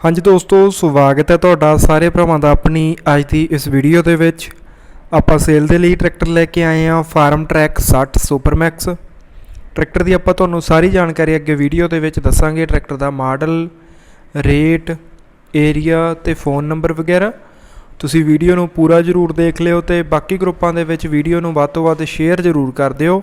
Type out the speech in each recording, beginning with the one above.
ਹਾਂਜੀ ਦੋਸਤੋ, ਸਵਾਗਤ ਹੈ ਤੁਹਾਡਾ ਸਾਰੇ ਭਰਾਵਾਂ ਦਾ ਆਪਣੀ ਅੱਜ ਦੀ ਇਸ ਵੀਡੀਓ ਦੇ ਵਿੱਚ। ਆਪਾਂ ਸੇਲ ਦੇ ਲਈ ਟਰੈਕਟਰ ਲੈ ਕੇ ਆਏ ਹਾਂ ਫਾਰਮ ਟਰੈਕ 60 ਸੁਪਰਮੈਕਸ ਟਰੈਕਟਰ ਦੀ ਆਪਾਂ ਤੁਹਾਨੂੰ ਸਾਰੀ ਜਾਣਕਾਰੀ ਅੱਗੇ ਵੀਡੀਓ ਦੇ ਵਿੱਚ ਦੱਸਾਂਗੇ ਟਰੈਕਟਰ ਦਾ ਮਾਡਲ ਰੇਟ ਏਰੀਆ ਤੇ ਫੋਨ ਨੰਬਰ ਵਗੈਰਾ। ਤੁਸੀਂ ਵੀਡੀਓ ਨੂੰ ਪੂਰਾ ਜ਼ਰੂਰ ਦੇਖ ਲਿਓ ਤੇ ਬਾਕੀ ਗਰੁੱਪਾਂ ਦੇ ਵਿੱਚ ਵੀਡੀਓ ਨੂੰ ਵੱਧ ਤੋਂ ਵੱਧ ਸ਼ੇਅਰ ਜ਼ਰੂਰ ਕਰ ਦਿਓ।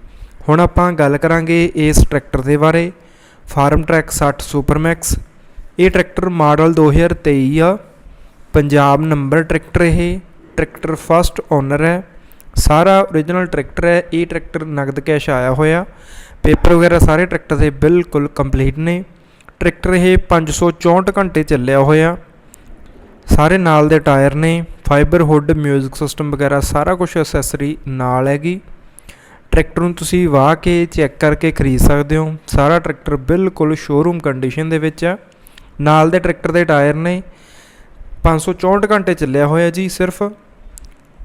ਹੁਣ ਆਪਾਂ ਗੱਲ ਕਰਾਂਗੇ ਇਸ ਟਰੈਕਟਰ ਦੇ ਬਾਰੇ। Farm track 60 supermax. ਇਹ ਟਰੈਕਟਰ ਮਾਡਲ 2023 ਆ। ਪੰਜਾਬ ਨੰਬਰ ਟਰੈਕਟਰ ਇਹ। ਟਰੈਕਟਰ ਫਸਟ ਓਨਰ ਹੈ। ਸਾਰਾ ਓਰੀਜਨਲ ਟਰੈਕਟਰ ਹੈ। ਇਹ ਟਰੈਕਟਰ ਨਗਦ ਕੈਸ਼ ਆਇਆ ਹੋਇਆ। ਪੇਪਰ ਵਗੈਰਾ ਸਾਰੇ ਟਰੈਕਟਰ ਦੇ ਬਿਲਕੁਲ ਕੰਪਲੀਟ ਨੇ। ਟਰੈਕਟਰ ਇਹ 564 ਘੰਟੇ ਚੱਲਿਆ ਹੋਇਆ। ਸਾਰੇ ਨਾਲ ਦੇ ਟਾਇਰ ਨੇ। ਫਾਈਬਰ ਹੁੱਡ, ਮਿਊਜ਼ਿਕ ਸਿਸਟਮ ਵਗੈਰਾ ਸਾਰਾ ਕੁਝ ਐਕਸੈਸਰੀ ਨਾਲ ਹੈਗੀ। ਟਰੈਕਟਰ ਨੂੰ ਤੁਸੀਂ ਵਾਹ ਕੇ ਚੈੱਕ ਕਰਕੇ ਖਰੀਦ ਸਕਦੇ ਹੋ। ਸਾਰਾ ਟਰੈਕਟਰ ਬਿਲਕੁਲ ਸ਼ੋਰੂਮ ਕੰਡੀਸ਼ਨ ਦੇ ਵਿੱਚ ਆ। ਨਾਲ ਦੇ ਟਰੈਕਟਰ ਦੇ ਟਾਇਰ ਨੇ 564 ਘੰਟੇ ਚੱਲਿਆ ਹੋਇਆ ਜੀ ਸਿਰਫ।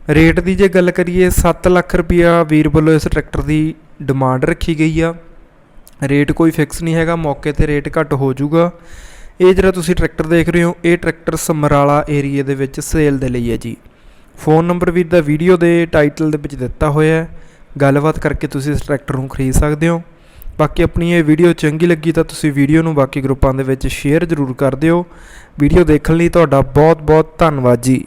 ਰੇਟ ਦੀ ਜੇ ਗੱਲ ਕਰੀਏ 7 ਲੱਖ ਰੁਪਿਆ ਵੀਰ ਵੱਲੋਂ ਇਸ ਟਰੈਕਟਰ ਦੀ ਡਿਮਾਂਡ ਰੱਖੀ ਗਈ ਆ। ਰੇਟ ਕੋਈ ਫਿਕਸ ਨਹੀਂ ਹੈਗਾ, ਮੌਕੇ ਤੇ ਰੇਟ ਘੱਟ ਹੋ ਜਾਊਗਾ। ਇਹ ਜਿਹੜਾ ਤੁਸੀਂ ਟਰੈਕਟਰ ਦੇਖ ਰਹੇ ਹੋ, ਇਹ ਟਰੈਕਟਰ ਸਮਰਾਲਾ ਏਰੀਆ ਦੇ ਵਿੱਚ ਸੇਲ ਦੇ ਲਈ ਹੈ ਜੀ। ਫੋਨ ਨੰਬਰ ਵੀਰ ਦਾ ਵੀਡੀਓ ਦੇ ਟਾਈਟਲ ਦੇ ਵਿੱਚ ਦਿੱਤਾ ਹੋਇਆ ਹੈ। ਗੱਲਬਾਤ ਕਰਕੇ ਤੁਸੀਂ ਇਸ ਟਰੈਕਟਰ ਨੂੰ ਖਰੀਦ ਸਕਦੇ ਹੋ। ਬਾਕੀ ਆਪਣੀ ਇਹ ਵੀਡੀਓ ਚੰਗੀ ਲੱਗੀ ਤਾਂ ਤੁਸੀਂ ਵੀਡੀਓ ਨੂੰ ਬਾਕੀ ਗਰੁੱਪਾਂ ਦੇ ਵਿੱਚ ਸ਼ੇਅਰ ਜ਼ਰੂਰ ਕਰ ਦਿਓ। ਵੀਡੀਓ ਦੇਖਣ ਲਈ ਤੁਹਾਡਾ ਬਹੁਤ ਬਹੁਤ ਧੰਨਵਾਦ ਜੀ।